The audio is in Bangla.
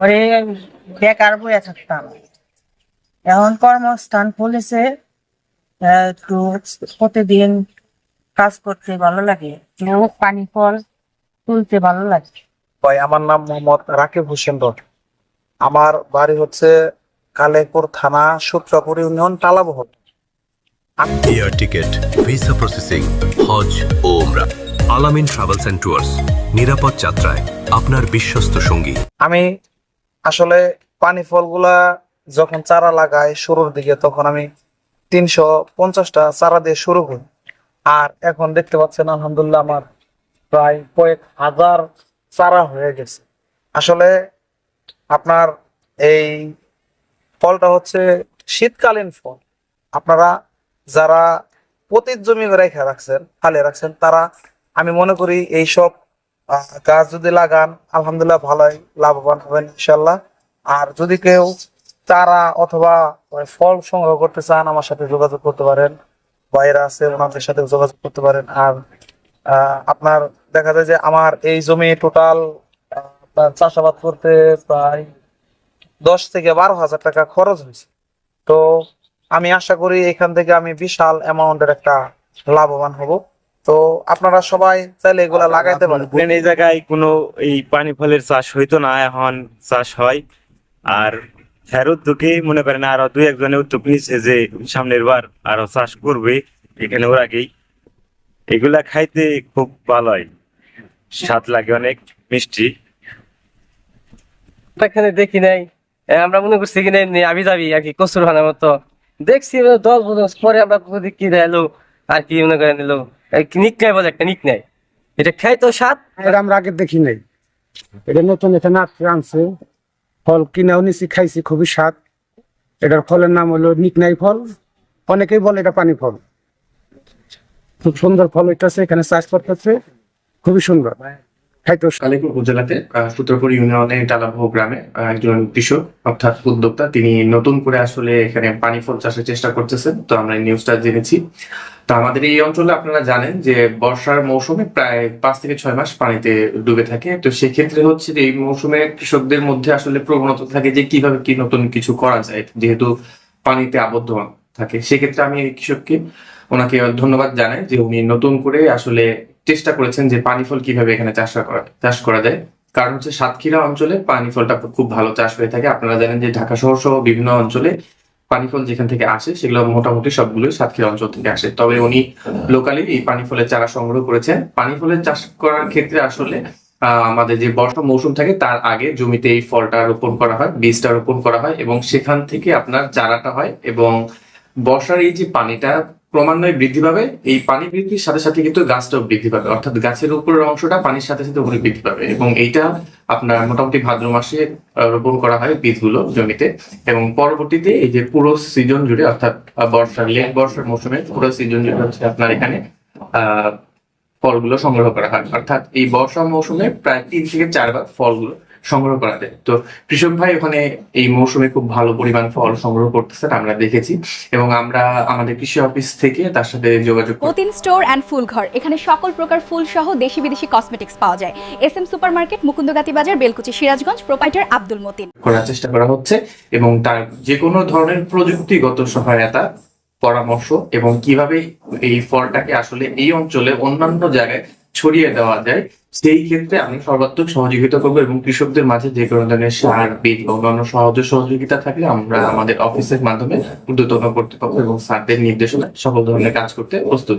পরে বেকার বয়ে থাকতাম। এখন কর্মস্থান আহ, একটু প্রতিদিন কাজ করতে ভালো লাগে পানি ফল তুলতে ভালো লাগে। ভাই আমার নাম মোহাম্মদ রাকিব হোসেন আমার বাড়ি হচ্ছে কালেপুর থানা Sutrapur union Talabahar air ticket visa processing হজ ও ওমরা আলামিন ট্রাভেলস অ্যান্ড ট্যুরস নিরাপদ যাত্রায় আপনার বিশ্বস্ত সঙ্গী। আমি আসলে পানি ফলগুলা যখন চারা লাগাই শুরুর দিকে তখন আমি তিনশো পঞ্চাশটা চারা দিয়ে শুরু করি। আর এখন দেখতে পাচ্ছেন আলহামদুলিল্লাহ আমার প্রায় কয়েক হাজার চারা হয়ে গেছে। আসলে আপনার এই ফলটা হচ্ছে শীতকালীন ফল। আপনারা যারা পতিত জমি রেখে রাখছেন খালি রাখছেন তারা আমি মনে করি এইসব আহ, গাছ যদি লাগান, আলহামদুলিল্লাহ ভালোই লাভবান হবেন ইনশাল্লাহ আর যদি কেউ চারা অথবা ফল সংগ্রহ করতে চান, আমার সাথে যোগাযোগ করতে পারেন। বাইরে আছে, ওনাদের সাথে যোগাযোগ করতে পারেন। আর আপনার দেখা যায় যে আমার এই জমি টোটাল চাষাবাদ করতে প্রায় দশ থেকে বারো হাজার টাকা খরচ হয়েছে। তো আমি আশা করি এখান থেকে আমি বিশাল অ্যামাউন্টের একটা লাভবান হব। তো আপনারা সবাই চাইলে এগুলা লাগাইতে পারেন। এই জায়গায় কোনো এই পানি ফলের চাষ হইতো না এখন চাষ হয়। আর হ্যার উদ্যোগে মনে করেন আরও দুই একজনের উদ্যোগ নিচ্ছে যে সামনের বার আরও চাষ করবে এখানে ওর আগেই। এগুলা খাইতে খুব ভালো হয়। স্বাদ লাগে অনেক মিষ্টি। এখানে দেখি নাই। আমরা মনে করছি কি কিনে আমি যাবি আর কি কচুর খানার মতো। দেখছি দশ বছর পরে আমরা কি এলো আর কি মনে করেন এলো। নিক নাই বলে একটা নিক নাই। এটা খাই তো স্বাদ। এটা আমরা আগে দেখি নাই। এটা নতুন এখানে আনছে। ফল কিনেও নিছি, খাইছি, খুবই স্বাদ। এটার ফলের নাম হলো নিকনাই ফল। অনেকেই বলে এটা পানি ফল। খুব সুন্দর ফল হইতেছে, এখানে চাষ করতেছে। খুবই সুন্দর। কালীপুর উপজেলাতে সূত্রপুর ইউনিয়নে ডালাবহ গ্রামে একজন কৃষক, অর্থাৎ উদ্যোক্তা, তিনি নতুন করে আসলে এখানে পানি ফল চাষের চেষ্টা করতেছেন। তো আমরা নিউজটা জেনেছি। তো আমাদের এই অঞ্চলে আপনারা জানেন যে, বর্ষার মৌসুমে প্রায় পাঁচ থেকে ছয় মাস পানিতে ডুবে থাকে। তো সেক্ষেত্রে হচ্ছে যে, এই মৌসুমে কৃষকদের মধ্যে আসলে প্রবণতা থাকে যে, কীভাবে কি নতুন কিছু করা যায়, যেহেতু পানিতে আবদ্ধ থাকে। সেক্ষেত্রে আমি এই কৃষককে ওনাকে ধন্যবাদ জানাই যে উনি নতুন করে আসলে চেষ্টা করেছেন যে পানি ফল কীভাবে এখানে চাষ করা চাষ করা যায়। কারণ হচ্ছে সাতক্ষীরা অঞ্চলে পানি ফলটা খুব ভালো চাষ হয়ে থাকে। আপনারা জানেন যে ঢাকা শহর সহ বিভিন্ন অঞ্চলে পানি ফল যেখান থেকে আসে, সেগুলো মোটামুটি সবগুলোই সাতক্ষীরা অঞ্চল থেকে আসে। তবে উনি লোকালি এই পানি ফলের চারা সংগ্রহ করেছেন। পানি ফলের চাষ করার ক্ষেত্রে আসলে আমাদের যে বর্ষা মৌসুম থাকে, তার আগে জমিতে এই ফলটা রোপণ করা হয়, বীজটা রোপণ করা হয় এবং সেখান থেকে আপনার চারাটা হয় এবং বর্ষার এই যে পানিটা ক্রমান্বয়ে বৃদ্ধি পাবে, এই পানি বৃদ্ধির সাথে সাথে কিন্তু গাছটাও বৃদ্ধি পাবে। অর্থাৎ গাছের উপরের অংশটা পানির সাথে সাথে উপরে বৃদ্ধি পাবে এবং এইটা আপনার মোটামুটি ভাদ্র মাসে রোপণ করা হয় বীজগুলো জমিতে। এবং পরবর্তীতে এই যে পুরো সিজন জুড়ে, অর্থাৎ বর্ষার লেট বর্ষার মৌসুমে পুরো সিজন জুড়ে হচ্ছে আপনার এখানে ফলগুলো সংগ্রহ করা হয়। অর্থাৎ এই বর্ষা মৌসুমে প্রায় তিন থেকে চারবার ফলগুলো সংগ্রহ করা যায়। তো কৃষক ভাই ওখানে এই মৌসুমে খুব ভালো পরিমাণ ফল সংগ্রহ করতেছেন আমরা দেখেছি। এবং আমরা আমাদের কৃষি অফিস থেকে তার সাথে যোগাযোগ অতীন স্টোর অ্যান্ড ফুল ঘর এখানে সকল প্রকার ফুল সহ দেশি বিদেশি কসমেটিক্স পাওয়া যায়। S M super market Mukundagati বাজার বেলকুচি সিরাজগঞ্জ প্রোপাইটার আব্দুল মতিন। করার চেষ্টা করা হচ্ছে এবং তার যে কোনো ধরনের প্রযুক্তিগত সহায়তা পরামর্শ এবং কীভাবে এই ফলটাকে আসলে এই অঞ্চলে অন্যান্য জায়গায় ছড়িয়ে দেওয়া যায় সেই ক্ষেত্রে আমি সর্বাত্মক সহযোগিতা করব এবং কৃষকদের মাঝে যে কোনো ধরনের সার বীজ বা অন্যান্য সহজ সহযোগিতা থাকলে আমরা আমাদের অফিসের মাধ্যমে ঊর্ধ্বতন কর্তৃপক্ষ এবং সারদের নির্দেশনা সকল ধরনের কাজ করতে প্রস্তুত